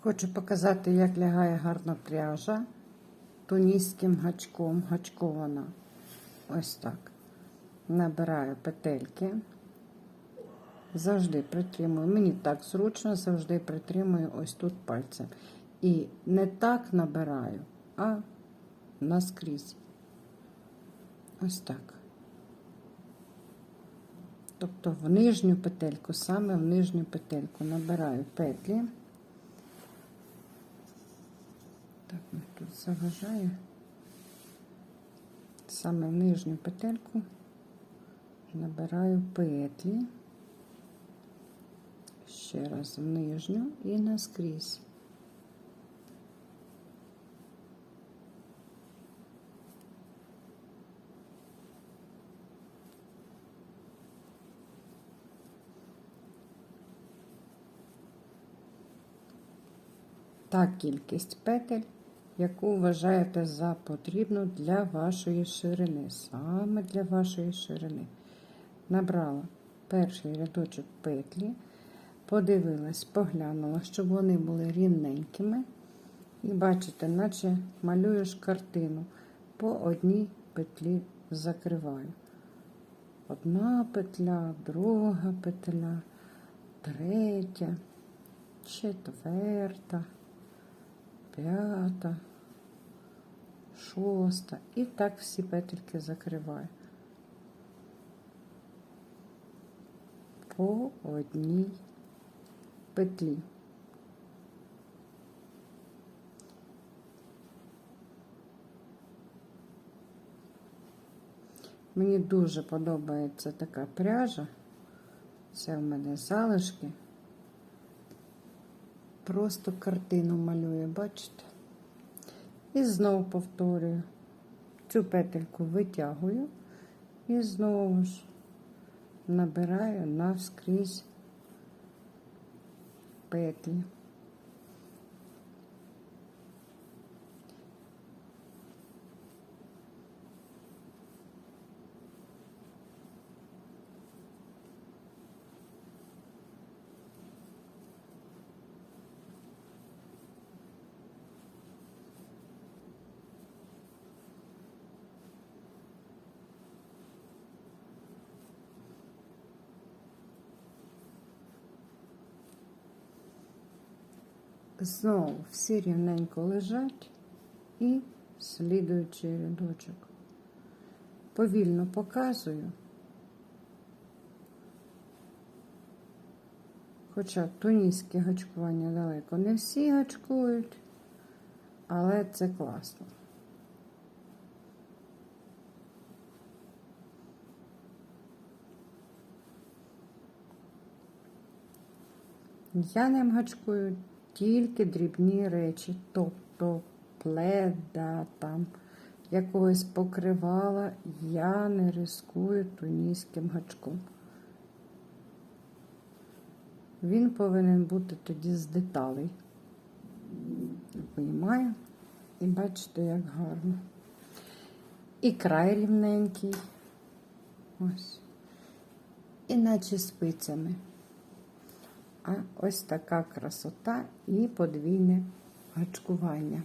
Хочу показати, як лягає гарно пряжа тунійським гачком, гачкована. Ось так. Набираю петельки. Завжди притримую. Мені так зручно, завжди притримую ось тут пальцем. І не так набираю, а наскрізь. Ось так. Тобто в нижню петельку, саме в нижню петельку набираю петлі. Так, ну, тут заважає. Саме в нижню петельку набираю петлі. Ще раз в нижню і наскрізь. та кількість петель, яку вважаєте за потрібну для вашої ширини. Саме для вашої ширини. Набрала перший рядочок петлі, подивилась, поглянула, щоб вони були рівненькими. І бачите, наче малюєш картину. По одній петлі закриваю. Одна петля, друга петля, третя, четверта п'ята, шоста. І так всі петельки закриваю. По одній петлі. Мені дуже подобається така пряжа. Це в мене залишки просто картину малює, бачите? І знову повторюю. Цю петельку витягую і знову ж набираю навскрізь петлі. Знову всі рівненько лежать і слідуючий рядочок. Повільно показую. Хоча тунійське гачкування далеко не всі гачкують, але це класно. Я ним гачкую тільки дрібні речі, тобто пледа там, якогось покривала, я не рискую тунійським гачком. Він повинен бути тоді з деталей. Виймаю і бачите, як гарно. І край рівненький. Ось. Іначе спицями. Ось така красота і подвійне гачкування.